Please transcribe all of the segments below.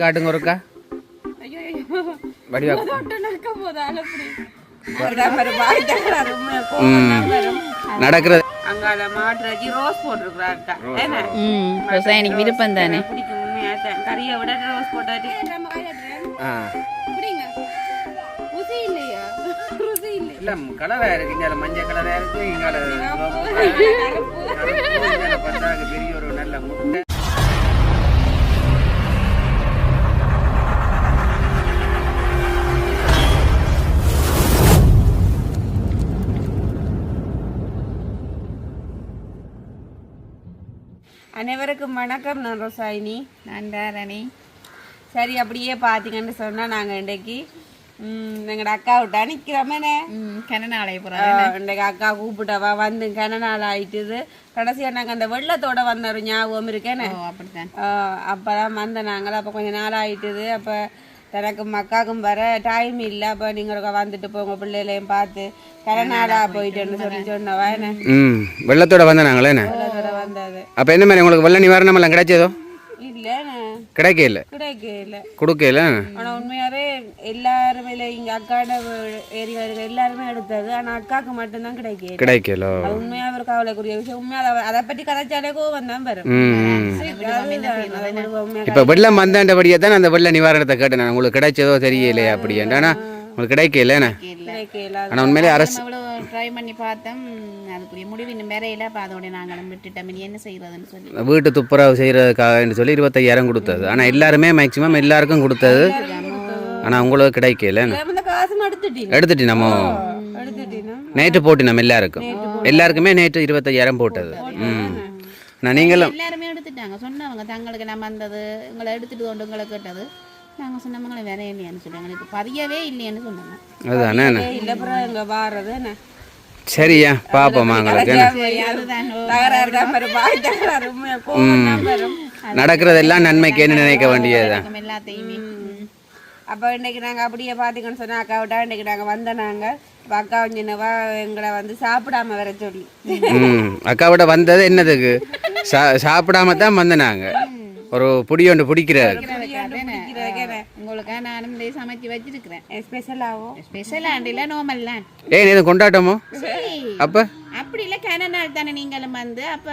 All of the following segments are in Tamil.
காட்டுங்க ஒருக்கா வடிவா நடக்கிறது விருப்பம் தானே கறியை விட ரோஸ் போட்டாட்டி இல்லை கலரா இருக்கு இங்க மஞ்சள் கலரா இருக்கு இங்க பெரிய ஒரு நல்ல முட்டை அனைவருக்கும் வணக்கம். நான் ரோசாயினி. நான் தாரணி. சரி அப்படியே பார்த்தீங்கன்னு சொன்னால் நாங்கள் இன்றைக்கு எங்களோட அக்கா விட்டா நிற்கிறோமேனே போகிறோம் இன்றைக்கு அக்கா கூப்பிட்டவா வந்து கன நாள் ஆயிட்டுது. கடைசியாக நாங்கள் அந்த வெள்ளத்தோட வந்த ஒரு ஞாபகம் இருக்கேனே? அப்படித்தான். அப்போதான் வந்த நாங்கள் அப்போ கொஞ்சம் நாள் ஆயிட்டுது. அப்போ தனக்கும் அக்காவுக்கும் வர டைம் இல்லை. அப்போ நீங்கள் வந்துட்டு போங்க பிள்ளைகளையும் பார்த்து கரநாடா போயிட்டேன்னு சொல்லி சொன்னவா என்ன? வெள்ளத்தோட என்ன? வெள்ளத்தோட வந்தது அப்ப என்ன மாதிரி உங்களுக்கு வெள்ள நிவாரணம் எல்லாம் கிடைச்சதோ? இல்ல கிடைக்க இல்லை கொடுக்கல. ஆனால் உண்மையாகவே எல்லாருமே இங்கே அக்காட ஏரியா இருக்க எல்லாருமே எடுத்தது. ஆனால் அக்காவுக்கு மட்டும்தான் கிடைக்கல. கிடைக்கல. உண்மையாக ஒரு கவலைக்குரிய விஷயம். உண்மையாக அதை பற்றி கதைச்சாலே கோவம் தான் வரும். இப்ப வெள்ளம் வந்தாண்டபடியே தான் அந்த வெள்ள நிவாரணத்தை கேட்டேன் உங்களுக்கு கிடைச்சதோ தெரியலையே அப்படின்ட்டு ஆனா உங்களுக்கு கிடைக்கல என்ன? கிடைக்கல ஆனா உண்மையிலே அரசு ட்ரை பண்ணி பார்த்தோம். அதுக்குரிய முடிவு இன்னும் வேற இல்லை. அப்போ அதோட நாங்களும் விட்டுட்டோம். என்ன செய்யறதுன்னு சொல்லி. வீட்டு துப்புரவு செய்யறதுக்காக சொல்லி இருபத்தையாயிரம் கொடுத்தது. ஆனா எல்லாருமே மேக்சிமம் எல்லாருக்கும் கொடுத்தது. ஆனா உங்களுக்கு கிடைக்கல எடுத்துட்டு நம்ம நேற்று போட்டு நம்ம எல்லாருக்கும் எல்லாருக்குமே நேற்று இருபத்தையாயிரம் போட்டது. ம். நான் நீங்களும் எல்லாருமே எடுத்துட்டாங்க. சொன்னவங்க தங்களுக்கு நம்ம வந்தது உங்களை எடுத்துட்டு கொண்டு உங்களை கேட்டது. நாங்கள் சொன்னவங்களை வேற இல்லையான்னு சொன்னாங்க எனக்கு பதியவே இல்லையான்னு சொன்னாங்க. அதுதானே என்ன? இல்லை அப்புறம் இங்கே வாரது என்ன? சரியா? பாப்போம் உங்களுக்கு நடக்கிறதெல்லாம் நன்மைக்கேன்னு நினைக்க வேண்டியதுதான். எல்லாத்தையுமே. அப்போ இன்னைக்கு நாங்கள் அப்படியே பார்த்தீங்கன்னு சொன்னா அக்கா விட்டா இன்னைக்கு நாங்கள் வந்த நாங்கள் இப்போ அக்கா வஞ்சினவா எங்களை வந்து சாப்பிடாம வர சொல்லி. ம். அக்காவோட வந்தது என்னதுக்கு சா சாப்பிடாம தான் வந்தேன் நாங்க. ஒரு புடி ஒன்று பிடிக்கிறாரு. உங்களுக்கு? நானும் இந்த சமைச்சு வச்சிருக்கிறேன். ஸ்பெஷலாகவும் ஸ்பெஷல் ஆண்டில நோமல் லேண்ட் ஏன் இது கொண்டாட்டமோ? அப்ப? அப்படி இல்லை கன நாள் தானே நீங்களும் வந்து. அப்ப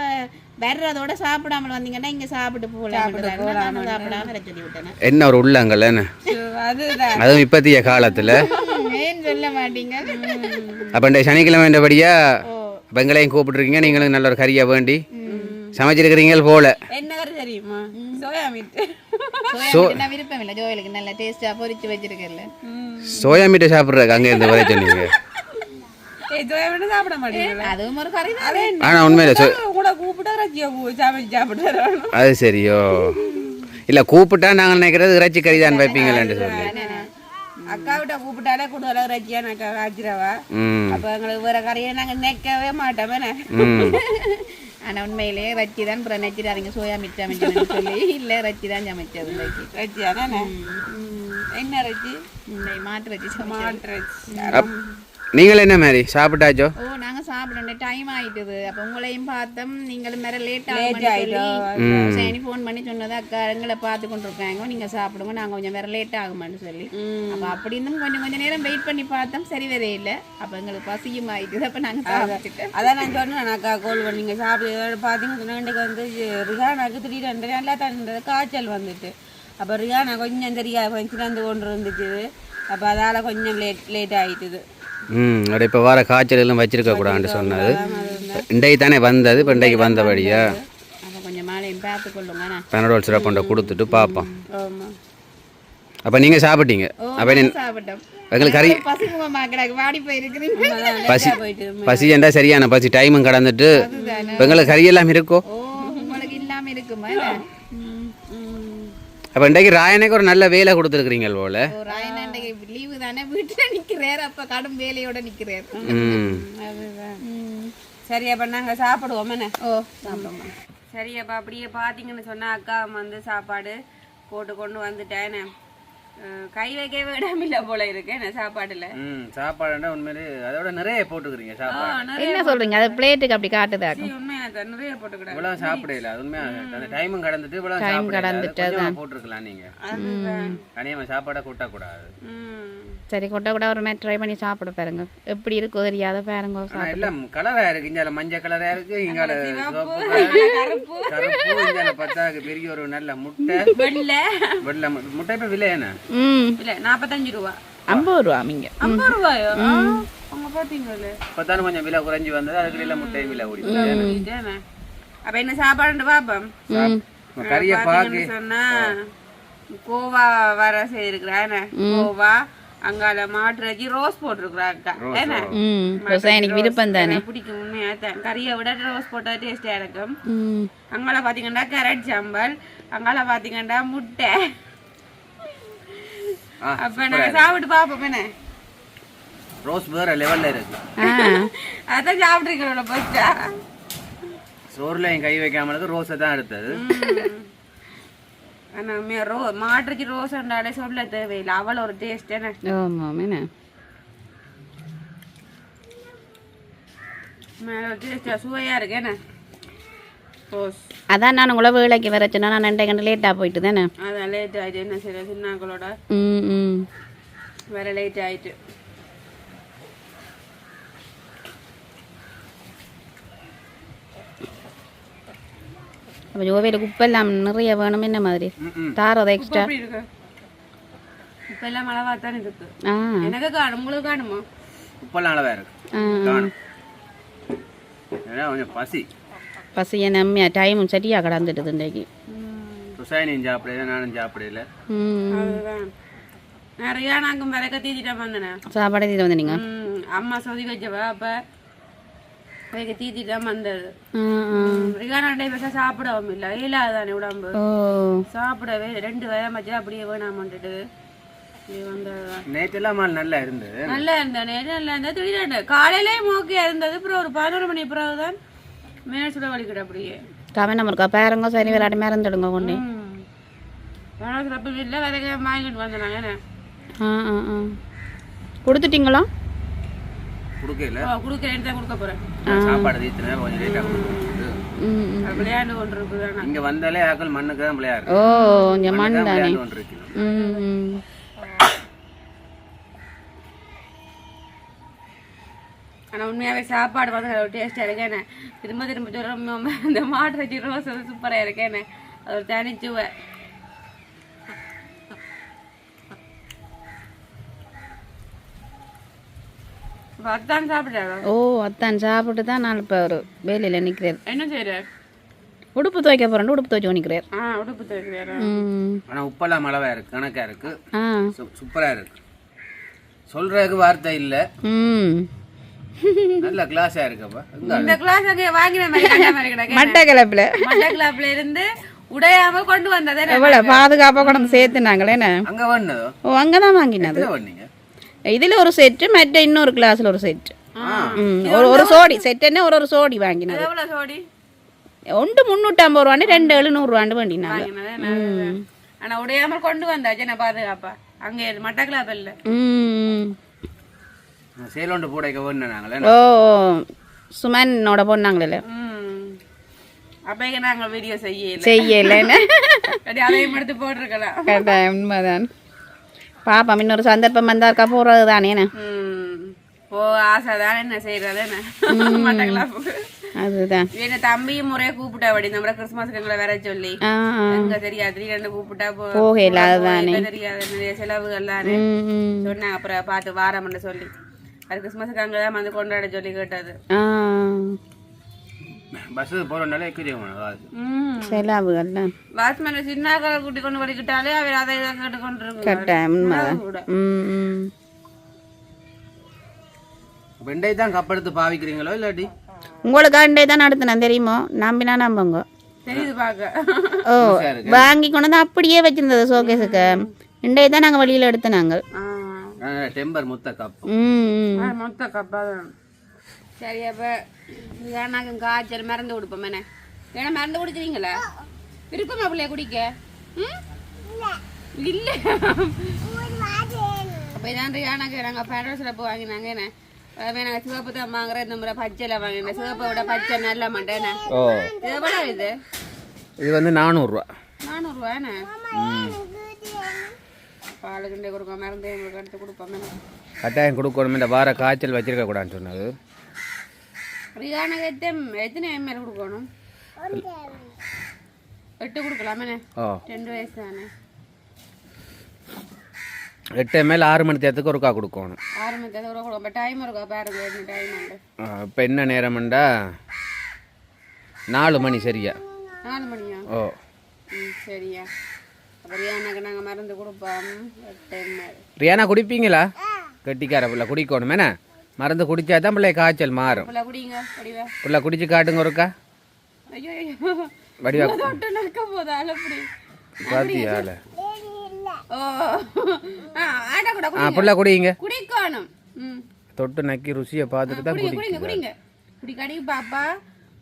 வர்றதோட சாப்பிடாமல் வந்தீங்கன்னா இங்க சாப்பிட்டு போகலாம். சாப்பிடாம வர சொல்லி விட்டேன் என்ன ஒரு உள்ளங்கல் என்ன? அதுதான். அதுவும் இப்பத்திய காலத்துல. ஏன் சொல்ல மாட்டீங்க? அப்ப இந்த சனிக்கிழமைன்றபடியா அப்ப எங்களையும் கூப்பிட்டுருக்கீங்க. நீங்களும் நல்ல ஒரு கறியா வேண்டி. சமைச்சிருக்கிறீங்க போல. என்ன தெரியுமா? சோயா மீட் சோயா நான் விருப்பம் இல்லை ஜோயலுக்கு நல்ல டேஸ்டா பொரிச்சு வச்சிருக்கல சோயா மீட்டை சாப்பிட்றதுக்கு அங்க இருந்து வர சொன்னீங்க ஏய் சோயா மீட் சாப்பிட மாட்டீங்களா? அதுவும் ஒரு கறி தான் ஆனா உண்மையில சொ கூட கூப்பிட்டா ரச்சியா சமைச்சு சாப்பிட்டு வரணும் அது சரியோ. இல்ல கூப்பிட்டா நாங்கள் நினைக்கிறது இறைச்சி கறி தான் வைப்பீங்களேன்னு சொல்லி. அக்கா விட்ட கூப்பிட்டாலே கூடுதலாக ரச்சியா நான் காய்ச்சிரவா ம். அப்போ எங்களுக்கு வேற கறியை நாங்கள் நிற்கவே மாட்டோம் என்ன ம் ஆனா உண்மையிலேயே ரச்சி தான் அப்புறம் நச்சிடாதீங்க சோயா மிச்சம் அமைச்சதுன்னு சொல்லி இல்லை ரச்சி தான் சமைச்சது ரச்சியா தானே என்ன ரச்சி மாட்டு ரச்சி மாட்டு ரச்சி நீங்கள் என்ன மாதிரி? சாப்பிட்டாச்சோ? நாங்க சாப்பிடணும். டைம் ஆயிட்டுது. அப்ப உங்களையும் பார்த்தோம். நீங்களும் வேற லேட். ஆகும் சரி ஃபோன் பண்ணி சொன்னது அக்கா எங்களை பார்த்து கொண்டு இருக்காங்க நீங்க சாப்பிடுங்க. நாங்க கொஞ்சம் வேற லேட் ஆகுமான்னு சொல்லி. அப்ப அப்படி இருந்தும் கொஞ்சம் கொஞ்சம் நேரம் வெயிட் பண்ணி பார்த்தோம். சரி வரே இல்லை. அப்ப எங்களுக்கு பசியும் ஆயிட்டுது. அப்ப நாங்க சாப்பிட்டுட்டு. அதான் நான் சொன்னேன். அக்கா கோல் பண்ணீங்க சாப்பிட்டு பார்த்தீங்கன்னா இன்றைக்கு வந்து ரிஹானாக்கு திடீர்னு நல்லா தந்தது காய்ச்சல் வந்துட்டு. அப்போ ரிஹானா கொஞ்சம் தெரியாது கொஞ்சம் சிறந்து கொண்டு இருந்துச்சு அப்போ அதால் கொஞ்சம் லேட் லேட் ஆயிட்டுது. ம் அப்படி இப்போ வர காய்ச்சல் எல்லாம் வச்சிருக்க கூடாதுன்னு சொன்னது. இன்றைக்கு தானே வந்தது இப்போ இன்றைக்கு வந்தபடியா பெனடோல் சிரப் கொண்டு கொடுத்துட்டு பார்ப்போம். அப்போ நீங்கள் சாப்பிட்டீங்க? அப்போ எங்களுக்கு கறி பசி போயிட்டு பசி ஏண்டா சரியான பசி டைமும் கடந்துட்டு. எங்களுக்கு கறி எல்லாம் இருக்கோ? ஓ உங்களுக்கு இல்லாம இருக்குமா? அப்போ இன்றைக்கு ராயனுக்கு ஒரு நல்ல வேலை கொடுத்துருக்குறீங்க போல. ஒரு ஆயிரம் லீவு தானே வீட்டுல நிக்கிறாரு. அப்ப கடும் வேலையோட அதுதான். சரி அப்போ நாங்கள் சாப்பிடுவோம். ஓ சாப்பிடுமா சரி அப்போ அப்படியே பார்த்தீங்கன்னு சொன்னா அக்கா வந்து சாப்பாடு போட்டு கொண்டு வந்துட்டேன். கை வைக்கவே இடமில்ல போல இருக்கு என்ன சாப்பாடுல? ம் சாப்பாடுனா உண்மையிலே அதோட நிறைய போட்டுக்கிறீங்க சாப்பாடு. என்ன சொல்றீங்க? அது பிளேட்டுக்கு அப்படி காட்டுதாக்கும் உண்மையா நிறைய போட்டுக்கிடாது இவ்வளவு சாப்பிடல அது உண்மையா? அந்த டைமும் கடந்துட்டு இவ்வளவு சாப்பிடல கடந்துட்டு கொஞ்சமா போட்டிருக்கலாம் நீங்க. தனியாக சாப்பாடை கூட்டக்கூடாது. ம். சரி கொட்டை கூட ஒரு மாதிரி ட்ரை பண்ணி சாப்பிட பாருங்க. எப்படி இருக்கோ தெரியாத பாருங்க எல்லாம் கலரா இருக்கு. இங்கால மஞ்சள் கலரா இருக்கு இங்கால கருப்பு. இங்கால பத்தாக்கு பெரிய ஒரு நல்ல முட்டை. வெள்ளை. வெள்ளை முட்டை இப்ப விலை என்ன? இல்ல நாற்பத்தஞ்சு ரூபா ஐம்பது ரூபா நீங்க ஐம்பது ரூபாயோ அவங்க பாத்தீங்களே இப்பதானே கொஞ்சம் விலை குறைஞ்சி வந்தது அதுக்கு முட்டை விலை ஓடி. அப்ப என்ன சாப்பாடு பாப்போம் ம் கறிய பாக்கு பாத்தீங்கன்னு சொன்னா கோவா வர செய்திருக்கிறான் கோவா அங்கால மாட்டுறச்சி ரோஸ் போட்டிருக்கிறா அக்கா என்ன ம் எனக்கு விருப்பம் தானே பிடிக்கும் உண்மையா தான் கறியை விட ரோஸ் போட்டா டேஸ்டா இருக்கும் அங்கால பாத்தீங்கன்னா கேரட் சாம்பல் அங்கால பாத்தீங்கன்னா முட்டை அப்ப சாப்பிட்டு பாப்போம் என்ன? ரோஸ் வேற லெவல்ல இருக்கு. ஆ அதான் சாப்பிட்டுருக்கோம்ல ஃபர்ஸ்டா சோறுல என் கை வைக்காம இருக்கு ரோஸை தான் எடுத்தது. ரோ மாட்டுறச்சி ரோஸ் இருந்தாலே சொல்ல தேவையில்லை. அவ்வளோ ஒரு டேஸ்ட் ஆமாம் மேல டேஸ்டா சுவையா இருக்கு என்ன? ரோஸ் அதான் நான் உங்களை வேலைக்கு வர சொன்னா நான் ரெண்டே கண்டு லேட்டாக போயிட்டு தானே? அதான் லேட் ஆயிட்டு என்ன செய்ய சின்னாக்களோட ம் ம். வேற லேட் ஆயிட்டு. அப்போ ஜோவையில் குப்பை எல்லாம் நிறைய வேணும் என்ன மாதிரி. தாரதை எக்ஸ்ட்ரா எல்லாம் மழை தான் இருக்கு. ஆ. எனக்கு காணும் உங்களுக்கு காணுமா? உப்பெல்லாம் அளவா இருக்கு. காணும். கொஞ்சம் பசி. பசிய நம்பியா டைமும் சரியாக கடந்துட்டுது இன்றைக்கு. சுசாயினியும் சாப்பிடல நானும் சாப்பிடல. நிறைய நாங்க மிளக தீத்திட்ட வந்தேன். சாப்பாடு இது வந்து நீங்கள் ம், அம்மா சொதி வச்சவ அப்ப மிளக தீத்திட்டு வந்தது. ஆ ஆ. ரிகானா பேச சாப்பிடவும் இல்லை. இயலாதானே உடம்பு. சாப்பிடவே. ரெண்டு வேலை மச்சு அப்படியே வேணாமன்ட்டு மால் நல்லா இருந்தது. நல்லா இருந்த நேரம் நல்லா இருந்தா திடீர்னு காலையிலே மோக்கியா இருந்தது. அப்புறம் ஒரு பதினோரு மணி பிறகுதான் மேல் சுட வலிக்கிட அப்படியே. கவனம் இருக்கா? பேரங்க சரி விளையாடி மறந்துடுங்க கொண்டு வேணா சிறப்பு இல்லை விதைக்க வாங்கிட்டு வந்தாங்க என்ன? ஆ ஆ ஆ. கொடுத்துட்டீங்களா? கொடுக்கல. ஓ கொடுக்குறேன் தான் கொடுக்க போறேன். சாப்பாடு தீத்துனா கொஞ்சம். அது விளையாண்டு கொண்டு இருக்குது இங்க வந்தாலே ஆக்கள் மண்ணுக்கு தான் விளையாடு ஓ இங்கே மண் தானே விளையாண்டு கொண்டு இருக்கு ம் ம் ஆனா உண்மையாவே சாப்பாடு வந்து ஒரு டேஸ்டா இருக்கேனே திரும்ப திரும்ப சொல்ல இந்த மாட்டு வச்சு ரோஸ் வந்து சூப்பரா இருக்கேனே அது ஒரு தனிச்சுவை ஓ அத்தான் சாப்பிட்டு தான் நான் இப்போ ஒரு வேலையில் நிற்கிறேன் என்ன செய்யற உடுப்பு துவைக்க போகிறேன் உடுப்பு துவைச்சு நிற்கிறேன் ஆ உடுப்பு துவைக்கிறாரா? ம். ஆனா உப்பெல்லாம் மழவா இருக்கு கணக்கா இருக்கு. ஆ. சு- சூப்பரா இருக்கு. சொல்றதுக்கு வார்த்தை இல்ல. ம். நல்ல கிளாஸா இருக்குப்பா. இந்த. கிளாஸ் அங்கே வாங்கின மாதிரி கண்ட மாதிரி கிடக்கு. மட்டை கிளப்பில். மட்டக்கிளாப்ல இருந்து உடையாம கொண்டு வந்ததே எவ்வளோ பாதுகாப்பாக கொண்டு சேர்த்துனாங்களே என்ன? அங்க வந்ததோ ஓ அங்கே தான் வாங்கினது இதில் ஒரு செட்டு மற்ற இன்னொரு கிளாஸில் ஒரு செட்டு ம் ஒரு ஒரு சோடி. செட்டுன்னு ஒரு ஒரு சோடி வாங்கினது. எவ்வளவு சோடி? ஒன்று முந்நூற்றம்பது ரூபாண்டு ரெண்டு எழுநூறுவாண்டு வேண்டினாங்க. ஆனா உடையாம கொண்டு வந்தாச்சு நான் பாதுகாப்பா? அங்க மட்டக்கிளாப் இல்ல ம். சேலோண்டு பூடைக்க வேணும் நாங்களே ஓ சுமனோட பொண்ணாங்களே. ம். அப்ப இங்க நாங்க வீடியோ செய்யல. செய்யலைன்னு. அதையும் எடுத்து போட்டிருக்கலாம். கரெக்டாக உண்மைதான். பாப்பா இன்னொரு சந்தர்ப்பம் வந்தாக்கா போகிறது தானே என்ன? ஓ ஆசைதான் என்ன செய்யறது என்ன? அதுதான். என்ன தம்பியும் முறையா கூப்பிட்டா அப்படி நம்ம கிறிஸ்துமஸ்க்கு எங்களை வர சொல்லி. எங்க தெரியாது. திடீர்னு கூப்பிட்டா போகல, போக அதுதானே. தெரியாது. நிறைய செலவுகள் தானே ம் ம். சொன்னாங்க அப்புறம் பார்த்து வாரம்னு சொல்லி. அது கிறிஸ்மஸுக்கு அங்கே தான் வந்து கொண்டாட சொல்லி கேட்டது. ஆ. பஸ் ம். செலவுகள்ல. வாட்ச்மேன் சின்ன காலை கூட்டி கொண்டு வலிக்கிட்டாலே அவர் அதை இதை கேட்டு கொண்டு இருக்கு வெண்டை தான். கப்படுத்து பாவிக்கிறீங்களோ இல்லாட்டி? உங்களுக்கு அண்டே தான் நடத்தினேன் தெரியுமோ? நம்பினா நம்புங்க. ஓ வாங்கி கொண்டு வந்து அப்படியே வச்சிருந்தது ஷோகேஸுக்கு இண்டே தான் நாங்கள் வெளியில் எடுத்து நாங்கள் டெம்பர் முத்த கப் மொத்த கப்பா சரி அப்போ நாங்கள் காய்ச்சல் மருந்து கொடுப்போம் என்ன? ஏன்னா மருந்து குடிக்கிறீங்களா? விருப்பமா பிள்ளைய குடிக்க? ம்? இல்லை. அப்போ இதான் ரியானாக்கு நாங்கள் பேரோ சிறப்பு வாங்கினாங்க என்ன? நாங்கள் சிவப்பு தான் வாங்குறோம் இந்த முறை பச்சையில் வாங்கினேன் சிவப்பை விட பச்சை நல்ல மாட்டேனே ஓ. இது எவ்வளோ இது? இது வந்து நானூறுரூவா நானூறுரூவாண்ணே பால் கிண்டே கொடுப்போம் மருந்து எங்களுக்கு எடுத்து கொடுப்போம் கட்டாயம் கொடுக்கணும். இந்த வார காய்ச்சல் வச்சிருக்க கூடாதுன்னு சொன்னது. எத்தனை எம்எல் கொடுக்கணும்? எட்டு கொடுக்கலாமே ரெண்டு வயசு தானே எட்டு மேல் ஆறு மணி தேரத்துக்கு ஒருக்கா கொடுக்கணும். ஆறு மணி தேவை கூட கொடுப்போம் டைம் இருக்கா பாருங்க என்ன டைம் உண்டு. இப்போ என்ன நேரம்ண்டா நாலு மணி சரியா? நாலு மணியா? ஓ. சரியா. ரியானா குடிப்பீங்களா? கெட்டிக்கார பிள்ளை குடிக்கணும் என்ன? மருந்து குடிச்சா தான் பிள்ளை காய்ச்சல் மாறும். பிள்ளை குடிச்சு காட்டுங்க ஒருக்கா. வடிவா. பாத்தியால ஆ கூட பிள்ளை குடிங்க. குடிக்கணும். ம். தொட்டு நக்கி ருசியை பார்த்துட்டு தான் குடிங்க குடிங்க குடிக்காடி பாப்பா.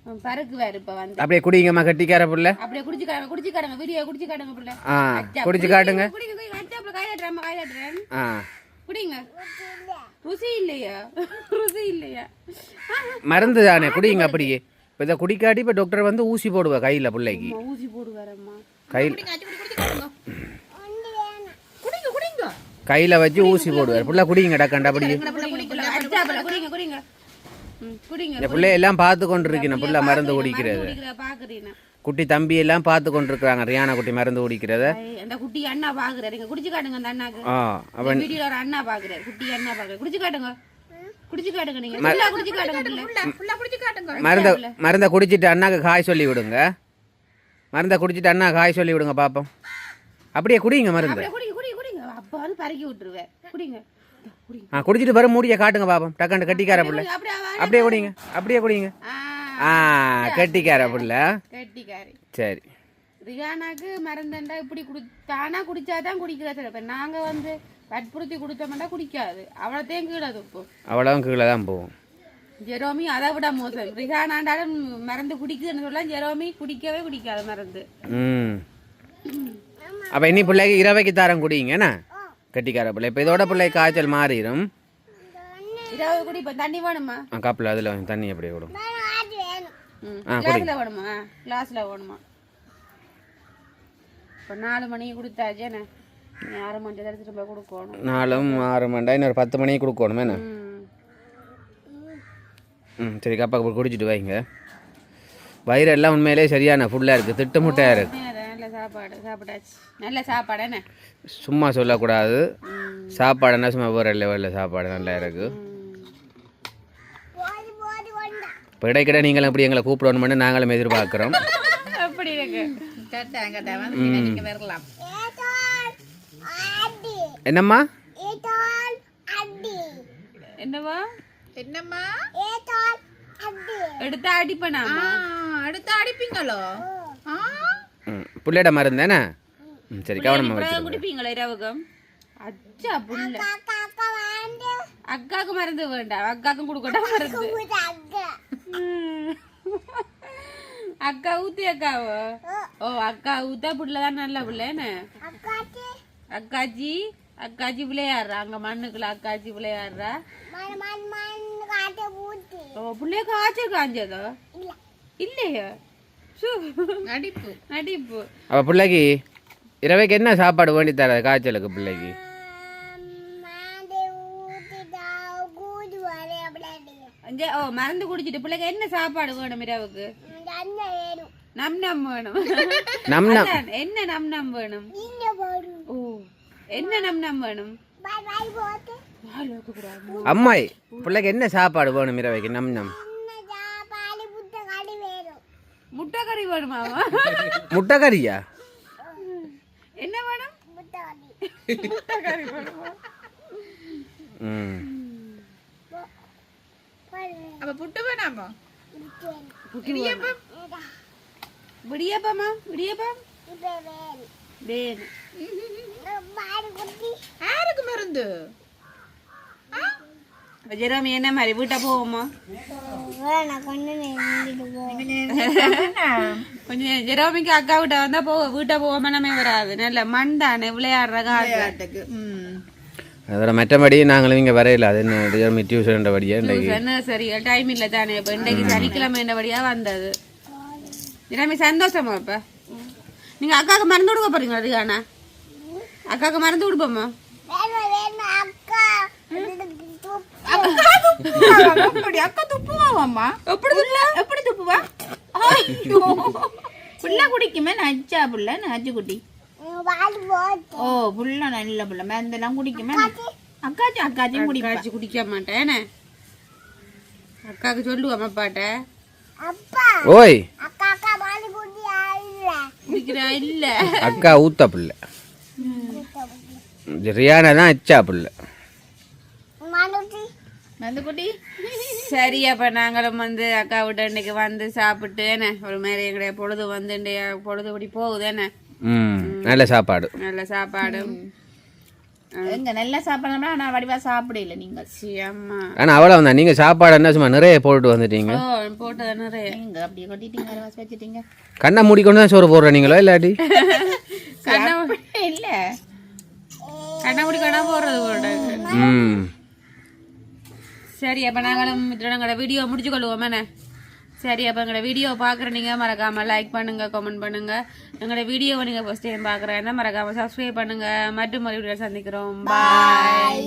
இப்போ வந்து. அப்படியே குடிங்கம்மா கெட்டிக்கார பிள்ளை. அப்படியே குடிச்சு காடுங்க குடிச்சு காடுங்க வீடியோ குடிச்சு காடுங்க பிள்ளை. ஆ குடிச்சு காட்டுங்க. குடிங்க குடிங்க ஆ. ருசி இல்லையா? ருசி இல்லையா? மருந்து தானே குடிங்க அப்படியே. இப்போ இதை குடிக்காட்டி இப்போ டாக்டர் வந்து ஊசி போடுவா கையில் பிள்ளைக்கு. ஊசி போடுவாரம்மா. கையில் கையில் வச்சு ஊசி போடுவார். புள்ள குடிங்க டக்கண்டா அப்படியே. குடிங்க குடிங்க. இந்த பிள்ளை எல்லாம் பார்த்து கொண்டு இருக்கணும் புள்ள மருந்து குடிக்கிறது. குட்டி தம்பி எல்லாம் பார்த்து கொண்டு இருக்கிறாங்க ரியானா குட்டி மருந்து குடிக்கிறத. அந்த குட்டி அண்ணா பாக்குறாரு நீங்க குடிச்சு காட்டுங்க அந்த அண்ணாக்கு. ஆ அவன் வீடியோல ஒரு அண்ணா பாக்குறாரு குட்டி அண்ணா பாக்குறாரு குடிச்சு காட்டுங்க. குடிச்சு காட்டுங்க நீங்க. ஃபுல்லா குடிச்சு காட்டுங்க பிள்ளை. ஃபுல்லாக பிடிச்சி காட்டுங்க. மருந்தை மருந்தை குடிச்சிட்டு அண்ணாக்கு காய் சொல்லி விடுங்க மருந்தை குடிச்சிட்டு அண்ணா காய் சொல்லி விடுங்க பாப்போம். அப்படியே குடிங்க மருந்து. அப்படியே குடிங்க குடிங்க குடிங்க. அப்பா வந்து பறக்கி விட்டுருவேன். குடிங்க. ஆ குடிச்சிட்டு வர மூடியை காட்டுங்க பாப்போம் டக்காண்டு கட்டிக்கார பிள்ளை. அப்படியே குடிங்க. அப்படியே குடிங்க. ஆ, கட்டிக்கார பிள்ளை. சரி. ரியானாக்கு மருந்தண்டா இப்படி குடி தானா குடிச்சாதான் குடிக்கிறா சில பேர். நாங்க வந்து வற்புறுத்தி குடிச்சோம்னா குடிக்காது. அவ்வளோத்தையும் கீழே துப்பும் அவ்வளோவும் கீழே தான் போகும். ஜெரோமி அதை விட மோசம். ரிஹானாண்டாலும் மருந்து குடிக்குதுன்னு சொல்லலாம் ஜெரோமி குடிக்கவே குடிக்காது மருந்து. ம். அப்போ இனி பிள்ளைக்கு இரவைக்கு தரம் குடிங்க என்ன? கட்டிக்கார பிள்ளை இப்போ இதோட பிள்ளை காய்ச்சல் மாறிடும் இரவு குடி இப்போ தண்ணி வேணுமா? ஆ கப்பில் அதில் தண்ணி அப்படியே விடும். ஆ, கிளாஸில் வேணுமா? கிளாஸில் வேணுமா? இப்போ நாலு மணிக்கு கொடுத்தாச்சேண்ணே நீ ஆறு மணி நேரம் திரும்ப கொடுக்கணும். நாலும் ஆறு மண்டா இன்னொரு பத்து மணிக்கு கொடுக்கணும் என்ன? ம். சரி கப்பா குடிச்சிட்டு வைங்க. வயிறு எல்லாம் உண்மையிலே சரியான ஃபுல்லாக இருக்குது திட்டு முட்டையாக இருக்குது நேரம் நல்ல சாப்பாடு சாப்பிட்டாச்சு. நல்ல சாப்பாடு என்ன? சும்மா சொல்லக்கூடாது. ம் சாப்பாடுன்னா சும்மா வேறு லெவலில் சாப்பாடு நல்லா இருக்குது இப்போ இடைக்கிட நீங்களும் இப்படி எங்களை கூப்பிடணும்னு நாங்களும் எதிர்பார்க்குறோம். அப்படி இருக்கு. வரலாம். என்னம்மா? என்னவா? என்னம்மா? எடுத்தா அடிப்பனாமா ஆ அடுத்து அடிப்பீங்களோ? ஆ. ம். புள்ளையிட மருந்து தானே? ம் சரி கவனமாக வச்சு குடிப்பீங்களா இரவுகம்? அச்சா புள்ள. அக்காக்கு மருந்து வேண்டாம். அக்காக்கும் கொடுக்கட்டா மருந்து. அக்கா. ஊத்தி அக்காவோ? ஓ அக்கா ஊத்தா புள்ளதான் நல்ல புள்ளன்னு அக்காச்சி. அக்காச்சி? விளையாடுறா. அங்க மண்ணுக்குள்ள அக்காச்சி விளையாடுறா. ஓ புள்ளைய காய்ச்சல் காஞ்சதோ இல்லையா. நடிப்பு. நடிப்பு. அப்போ பிள்ளைக்கு இரவைக்கு என்ன சாப்பாடு வேண்டி தர காய்ச்சலுக்கு பிள்ளைக்கு? ஓ மருந்து குடிச்சிட்டு பிள்ளைக்கு என்ன சாப்பாடு வேணும் இரவுக்கு? நம் நம் வேணும். நம் நம். என்ன நம் நம் வேணும்? ஓ என்ன நம் நம் வேணும். அம்மாய் பிள்ளைக்கு என்ன சாப்பாடு வேணும் இரவைக்கு? நம் நம். முட்டை கறி வேணுமாவா முட்டை கறியா என்ன வேணும்? முட்டை கறி வேணுமா அப்ப புட்டு வேணாமா? இடியப்பம்? விடியப்பமா விடியப்பம் வேணும் யாருக்கு மருந்து? ஜெரோமி என்ன மாதிரி வீட்டை போவோமா கொஞ்சம் ஜெரோமிக்கு அக்கா வீட்டை வந்தா போ வீட்டை போவோமா நம்ம வராது நல்ல மண் தானே விளையாடுற ம் அதோட மற்றபடி நாங்களும் இங்கே வரையில அது என்ன ரியல்மி டியூஷன்ன்றபடியே இன்றைக்கு என்ன சரி டைம் இல்லை தானே இப்போ இன்றைக்கு சனிக்கிழமை என்னபடியா வந்தது எல்லாமே சந்தோஷமா இப்ப நீங்க அக்காவுக்கு மருந்து கொடுக்க போறீங்களா ரியானா அக்காவுக்கு மருந்து கொடுப்போமா அப்படி அக்கா துப்புவாவாம்மா எப்படி துப்புவா எப்படி துப்புவா? ஐயோ. புள்ள குடிக்குமே நச்சா புள்ள நச்சு குட்டி. ஓ புள்ள நல்ல புள்ள மேந்தெல்லாம் குடிக்குமே. அக்காச்சி அக்காச்சியும் குடிப்பா. காய்ச்சி குடிக்க மாட்டேன் என்ன? அக்காவுக்கு சொல்லுவோம் அப்பாட்ட. ஓய். குடிக்கிறா இல்ல. அக்கா ஊத்த பிள்ளை. ரியானா தான் அச்சா பிள்ளை. சரி அப்ப நாங்களும் வந்து அக்கா விட்ட இன்னைக்கு வந்து சாப்பிட்டு என்ன ஒரு மாதிரி எங்களுடைய பொழுது வந்து இன்றைய பொழுது இப்படி போகுது என்ன? ம் நல்ல சாப்பாடு. நல்ல சாப்பாடு. எங்க நல்ல சாப்பிடணும்னா நான் வடிவா சாப்பிடல நீங்க. சி, அம்மா. ஆனால் அவ்வளோ தான் நீங்கள் சாப்பாடு என்ன சும்மா நிறைய போட்டு வந்துட்டீங்க? ஓ போட்டது நிறைய. நீங்க அப்படியே கொட்டிட்டீங்க வாசி வச்சுட்டீங்க. கண்ணை மூடிக்கொண்டு தான் சோறு போடுற நீங்களோ இல்லாட்டி கண்ணை இல்ல. கண்ணாமூடி கடை போடுறது போட்டாங்க ம். சரி அப்போ நாங்களும் எங்களோட வீடியோ முடிச்சு கொள்வோம் என்ன? சரி அப்போ எங்களோட வீடியோ பார்க்குற நீங்கள் மறக்காமல் லைக் பண்ணுங்கள் கமெண்ட் பண்ணுங்கள் எங்களோட வீடியோவை நீங்கள் ஃபஸ்ட் டைம் பார்க்குறேன்னா மறக்காமல் சப்ஸ்கிரைப் பண்ணுங்கள் மற்றும் மறுபடியும் சந்திக்கிறோம். பாய்